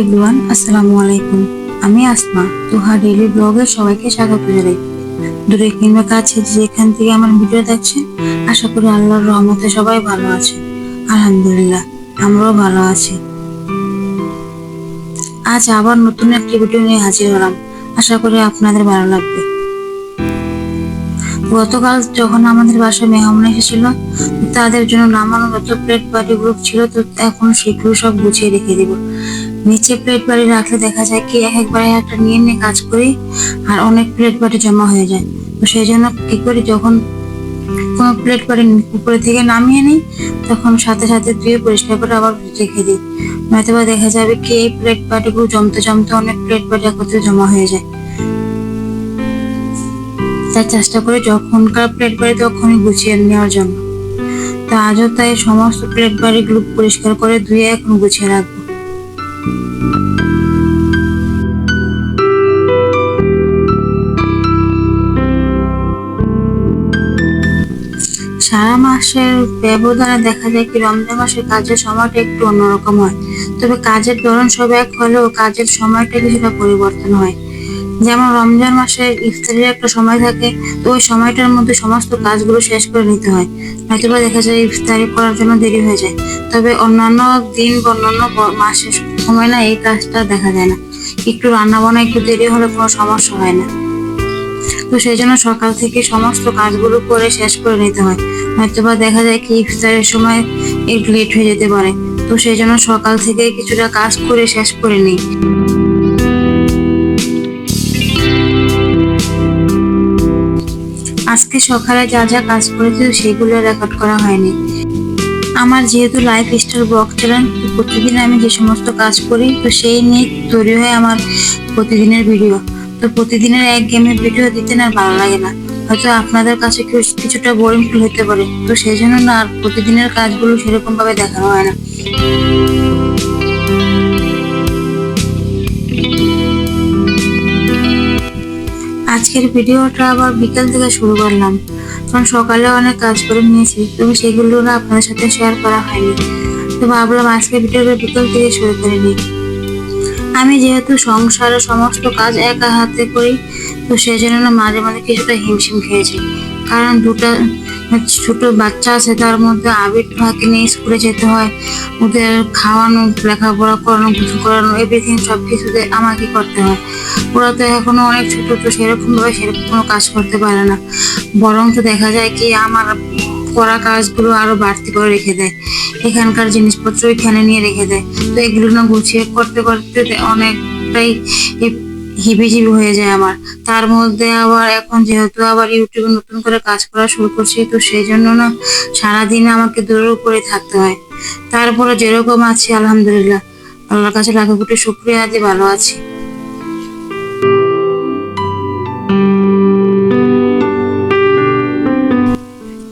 Everyone আসসালামু আলাইকুম। আমি আসমা, তোহা ডেলি ব্লগে সবাইকে স্বাগত জানাই। দূরে কিংবা কাছে যেখান থেকে আমার ভিডিও দেখছেন আশা করি আল্লাহর রহমতে সবাই ভালো আছে। আলহামদুলিল্লাহ, আমরাও ভালো আছি। আজ আবার নতুন একটি ভিডিও নিয়ে হাজির হলাম। আশা করি আপনাদের ভালো লাগবে। গতকাল যখন আমাদের বাসায় মেহমান এসেছিল, তাদের জন্য নামানো যত প্লেট পার্টি গ্রুপ ছিল, তো এখন সেগুলো সব গুছিয়ে রেখে দিব। নিচে প্লেট বাড়ি রাখলে দেখা যায় কি, এক একবারে একটা নিয়ে নিয়ে কাজ করি, আর অনেক প্লেট বাড়ি জমা হয়ে যায়। তো সেই জন্য কি করি, যখন কোনো প্লেট বাড়ি উপরে থেকে নামিয়ে নিই, তখন সাথে সাথে ধুয়ে পরিষ্কার করে আবার রেখে দিই। নয়তো বা দেখা যাবে কি, এই প্লেট বাটিগুলো জমতে জমতে অনেক প্লেট বাটি একত্রে জমা হয়ে যায়। তাই চেষ্টা করি যখনকার প্লেট বাড়ি তখনই গুছিয়ে নেওয়ার জন্য। তা আজও তাই সমস্ত প্লেট বাড়িগুলো পরিষ্কার করে ধুয়ে এখন গুছিয়ে রাখব। সারা মাসের ব্যবধানে দেখা যায় কি রমজান মাসের কাজের সময়টা একটু অন্যরকম হয়। তবে কাজের ধরন সব এক হলেও কাজের সময়টা কিছুটা পরিবর্তন হয়। যেমন রমজান মাসে ইফতারির একটা সময় থাকে, তো ওই সময়টার মধ্যে সমস্ত কাজগুলো শেষ করে নিতে হয়। নয়তোবা দেখা যায় ইফতারি করার জন্য দেরি হয়ে যায়। তবে অন্যান্য দিন বা অন্যান্য মাসের সময় না এই কাজটা দেখা যায় না। একটু রান্না বান্না একটু দেরি হলে কোনো সমস্যা হয় না। তো সেই জন্য সকাল থেকে সমস্ত কাজগুলো করে শেষ করে নিতে হয়। নয়তোবা দেখা যায় কি ইফতারের সময় একটু লেট হয়ে যেতে পারে। তো সেই জন্য সকাল থেকে কিছুটা কাজ করে শেষ করে নিই। আজকে সকালে যা যা কাজ করেছি সেগুলো রেকর্ড করা হয়নি। আমার যেহেতু লাইফ স্টাইল ব্লগ চ্যানেল তো প্রতিদিন আমি যে সমস্ত কাজ করি, তো সেই নিয়ে তৈরি হয় আমার প্রতিদিনের ভিডিও তো প্রতিদিনের এক গেমের ভিডিও দিতে না ভালো লাগে না। হয়তো আপনাদের কাছে কিছু- কিছুটা বোরিং ফিল হতে পারে। তো সেই জন্য না, আর প্রতিদিনের কাজগুলো সেরকমভাবে দেখানো হয় না। আজকের ভিডিওটা আবার বিকেল থেকে শুরু করলাম। কারণ সকালে অনেক কাজ করে নিয়েছি, তবে সেগুলো না আপনাদের সাথে শেয়ার করা হয়নি। তো ভাবলাম আজকে ভিডিওটা বিকেল থেকে শুরু করে নিই আমি যেহেতু সংসারে সমস্ত কাজ একা হাতে করি, তো সেই জন্য মাঝে মাঝে কিছুটা হিমশিম খেয়েছি। কারণ দুটা ছোট বাচ্চা আছে, তার মধ্যে আবির ফাঁকে নিয়ে স্কুলে যেতে হয়। ওদের খাওয়ানো, লেখাপড়া করানো কিছু করানো এভরিথিং সব কিছুতে আমাকে করতে হয়। ওরা তো এখনও অনেক ছোট, তো সেরকম ভাবে সেরকম কোনো কাজ করতে পারে না। বরং তো দেখা যায় কি আমার করা কাজগুলো আরও বাড়তি করে রেখে দেয়। এখানকার জিনিসপত্র এখানে নিয়ে রেখে দেয়। তো এগুলো না গুছিয়ে করতে করতে অনেকটাই হিবিজিবি হয়ে যায় আমার। তার মধ্যে আবার এখন যেহেতু আবার ইউটিউবে নতুন করে কাজ করা শুরু করছি, তো সেই জন্য না সারাদিন আমাকে দূরের উপরে থাকতে হয়। তারপরে যেরকম আছি, আলহামদুলিল্লাহ। আল্লাহর কাছে লাখো কোটি শুক্রিয়া দিয়ে ভালো আছি।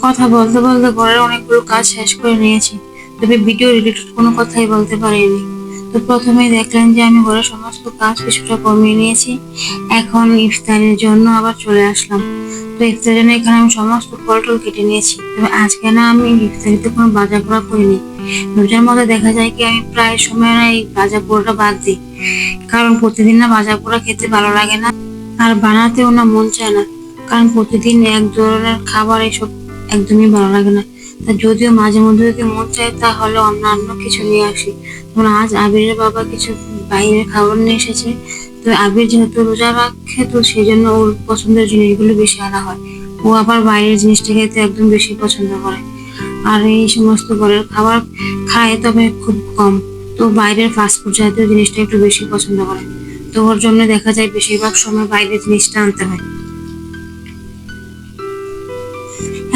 কথা বলতে বলতে ঘরের অনেকগুলো কাজ শেষ করে নিয়েছি। তবে ভিডিও রিলেটেড কোনো কথাই বলতে পারিনি। তো প্রথমেই দেখলেন যে আমি ঘরের সমস্ত কাজ কিছুটা কমিয়ে নিয়েছি। এখন ইফতারের জন্য আবার চলে আসলাম। তো ইফতারের জন্য এখানে আমি সমস্ত ফল টল কেটে নিয়েছি। তবে আজকে না আমি ইফতারিতে কোনো বাজার করা করিনি। রোজার মধ্যে দেখা যায় কি আমি প্রায় সময় না এই বাজার পোড়াটা বাদ দিই। কারণ প্রতিদিন না বাজার পোড়া খেতে ভালো লাগে না, আর বানাতেও না মন চায় না। কারণ প্রতিদিন এক ধরনের খাবার এইসব একদমই ভালো লাগে না। তা যদিও মাঝে মধ্যে যদি মন চায় তাহলে অন্যান্য কিছু নিয়ে আসি। যেমন আজ আবিরের বাবা কিছু বাইরের খাবার নিয়ে এসেছে। তো আবির যেহেতু রোজা রাখে, তো সেই জন্য ওর পছন্দের জিনিসগুলো বেশি আনা হয়। ও আবার বাইরের জিনিসটা খেতে একদম বেশি পছন্দ করে। আর এই সমস্ত ঘরের খাবার খায় তবে খুব কম। তো বাইরের ফাস্টফুড জাতীয় জিনিসটা একটু বেশি পছন্দ করে। তো ওর জন্য দেখা যায় বেশিরভাগ সময় বাইরের জিনিসটা আনতে হয়।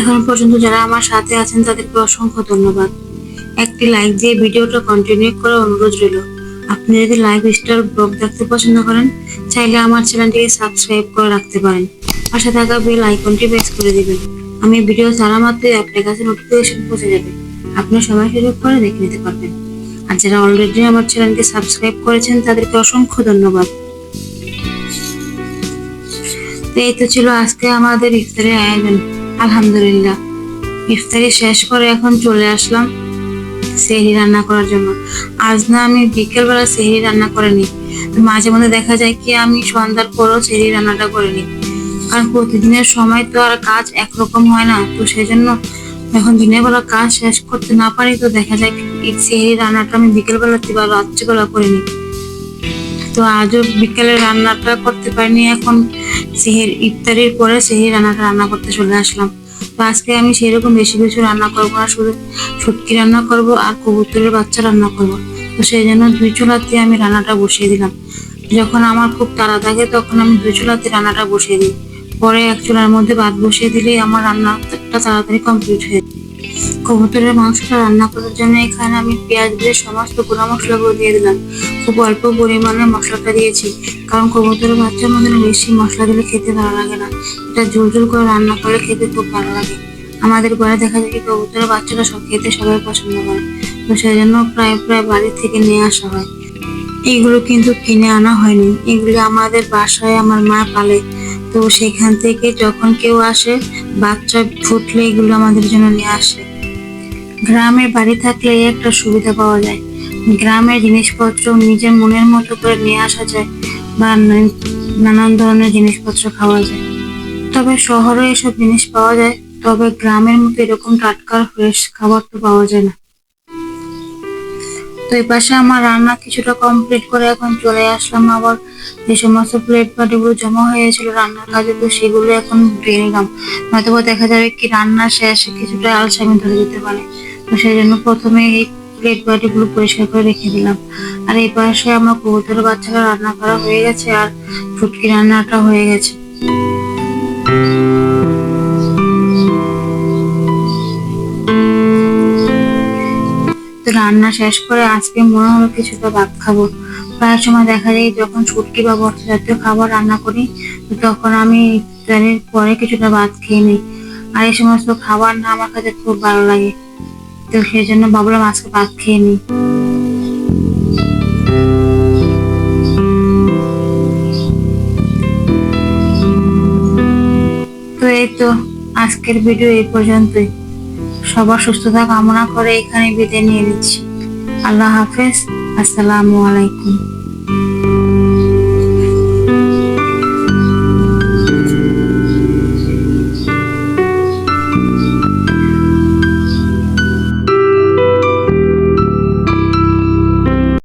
এখন পর্যন্ত যারা আমার সাথে আছেন, তাদেরকে অসংখ্য ধন্যবাদ। একটি লাইক দিয়ে ভিডিওটা কন্টিনিউ করার অনুরোধ রইল। আপনি যদি লাইভ স্টার ব্লগ দেখতে পছন্দ করেন, চাইলে আমার চ্যানেলটিকে সাবস্ক্রাইব করে রাখতে পারেন। পাশে থাকা বেল আইকনটি প্রেস করে দিবেন। আমি ভিডিও ছাড়া মাত্রই আপনার কাছে নোটিফিকেশন পৌঁছে যাবে। আপনি সময় সুযোগ করে দেখে নিতে পারবেন। আর যারা অলরেডি আমার চ্যানেলকে সাবস্ক্রাইব করেছেন, তাদেরকে অসংখ্য ধন্যবাদ। তো এই তো ছিল আজকে আমাদের ইফতারের আয়োজন। আলহামদুলিল্লাহ। ইফতারি শেষ করে এখন চলে আসলাম। সেহরি রান্না করার জন্য। আজ না আমি বিকেলবেলা সেহরি রান্না করিনি মাঝে মধ্যে দেখা যায় কি আমি সন্ধ্যার পরেও সেহরি রান্নাটা করে নিই। কারণ প্রতিদিনের সময় তো আর কাজ একরকম হয় না, তো সেই জন্য এখন দিনের বেলা কাজ শেষ করতে না পারি তো দেখা যায় সেহরি রান্নাটা আমি বিকেলবেলাতে বা রাত্রিবেলা করে নিই। তো আজও বিকেলে রান্নাটা করতে পারিনি, এখন সেহের ইফতারির পরে সেহের রান্নাটা রান্না করতে চলে আসলাম। আজকে আমি সেরকম বেশি কিছু রান্না করব না, শুধু শুটকি রান্না করব আর কবুতরের বাচ্চা রান্না করব। তো সেই জন্য দুই চুলাতে আমি রান্নাটা বসিয়ে দিলাম। যখন আমার খুব তাড়া থাকে তখন আমি দুই চুলাতে রান্নাটা বসিয়ে দিই। পরে এক চুলার মধ্যে ভাত বসিয়ে দিলেই আমার রান্নাটা তাড়াতাড়ি কমপ্লিট হয়ে যায়। কবুতরের মাংসটা রান্না করার জন্য এখানে আমি পেঁয়াজ দিয়ে সমস্ত গুঁড়া মশলাগুলো দিয়ে দিলাম। খুব অল্প পরিমাণে মশলাটা দিয়েছি, কারণ কবুতরের বাচ্চার মধ্যে বেশি মশলা দিলে খেতে ভালো লাগে না। এটা ঝোল ঝোল করে রান্না করলে খেতে খুব ভালো লাগে। আমাদের ঘরে দেখা যায় কবুতরের বাচ্চাটা সব খেতে সবাই পছন্দ করে, তো সেই জন্য প্রায় প্রায় বাড়ি থেকে নিয়ে আসা হয়। এইগুলো কিন্তু কিনে আনা হয়নি, এগুলি আমাদের বাসায় আমার মা পালে। তো সেখান থেকে যখন কেউ আসে, বাচ্চা ফুটলে এগুলো আমাদের জন্য নিয়ে আসে। গ্রামের বাড়ি থাকলে একটা সুবিধা পাওয়া যায়। গ্রামের জিনিসপত্র নিজের মনের মতো করে নিয়ে আসা যায় বা নানান ধরনের জিনিসপত্র খাওয়া যায়। তবে শহরে এসব জিনিস পাওয়া যায়, তবে গ্রামের মতো এরকম টাটকা ফ্রেশ খাবার তো পাওয়া যায় না। তো এই পাশে আমার রান্না কিছুটা কমপ্লিট করে এখন চলে আসলাম আবার। যে সমস্ত প্লেট পাটিগুলো জমা হয়েছিল রান্নার কাজে, তো সেগুলো এখন ধুয়ে নিলাম। নয়তো দেখা যাবে কি রান্না শেষ, কিছুটা আলসামি ধরে যেতে পারে। সেই জন্য প্রথমে এই প্লেট বাটিগুলো পরিষ্কার করে রেখে দিলাম। আর এই পাশে আমার কবুতরের বাচ্চারা রান্না করা হয়ে গেছে আর ফুটকি রান্নাটা হয়ে গেছে। তো রান্না শেষ করে আজকে মনে হলো কিছুটা ভাত খাব। প্রায় সময় দেখা যায় যখন ছুটকি বা বর্ষা জাতীয় খাবার রান্না করি, তখন আমি ইফতারের পরে কিছুটা ভাত খেয়ে নিই। আর এই সমস্ত খাবার না আমার কাছে খুব ভালো লাগে। তো সেই জন্য ভাবলাম আজকে ভাত খেয়ে নিই। তো এই তো আজকের ভিডিও এই পর্যন্তই। সবার সুস্থতা কামনা করে এখানে বিদায় নিয়ে নিচ্ছি। আল্লাহ হাফেজ, আসসালামু আলাইকুম।